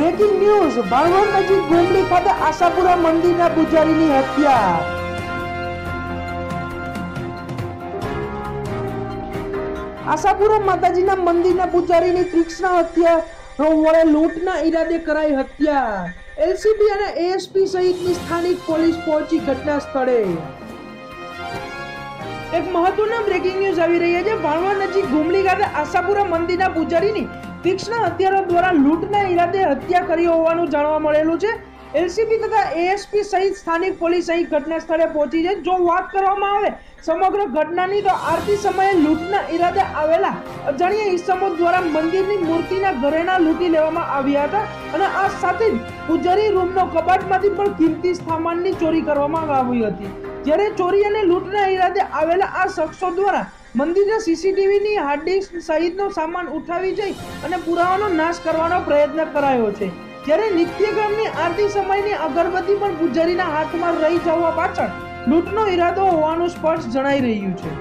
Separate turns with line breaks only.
Breaking news Bhanvad નજીક ગોમડી ખાતે આશાપુરા મંદિરના પૂજારીની હત્યા. આશાપુરા માતાજીના મંદિરના પૂજારીની તીક્ષ્ણ હત્યા વડે લૂંટના ઈરાદે કરાઈ હત્યા. એલસીબી અને એએસપી સહિતની સ્થાનિક પોલીસ પહોંચી ઘટના સ્થળે. એક મહત્વના બ્રેકિંગ ન્યૂઝ આવી રહ્યા છે. વાણવા નજીક ગુમડી ખાતે આશાપુરા મંદિરના પૂજારીની તીક્ષ્ણ હત્યારો દ્વારા લૂંટના ઈરાદે હત્યા કરી હોવાનું જાણવા મળેલું છે. એલસીબી તથા એએસપી સહિત સ્થાનિક પોલીસ અહીં ઘટના સ્થળે પહોંચી છે. જો વાત કરવામાં આવે સમગ્ર ઘટનાની, તો આરતી સમયે લૂંટના ઈરાદે આવેલા અજાણ્યા ઈસમો દ્વારા મંદિરની મૂર્તિના ઘરેણા લૂંટી લેવામાં આવ્યા હતા અને આ સાથે જ પૂજારી રૂમનો કબાટમાંથી પણ કિંમતી સામાનની ચોરી કરવામાં આવી હતી. જ્યારે ચોરી અને લૂંટના ઈરાદે આવેલા આ શખ્સો દ્વારા મંદિરના સીસીટીવીની હાર્ડ ડિસ્ક સહિતનો સામાન ઉઠાવી જઈ અને પુરાવાનો નાશ કરવાનો પ્રયત્ન કરાયો છે. જ્યારે નિત્યક્રમની આરતી સમયની અગરબત્તી પણ પૂજારીના હાથમાં રહી જવા પાછળ લૂંટનો ઈરાદો હોવાનું સ્પષ્ટ જણાઈ રહ્યું છે.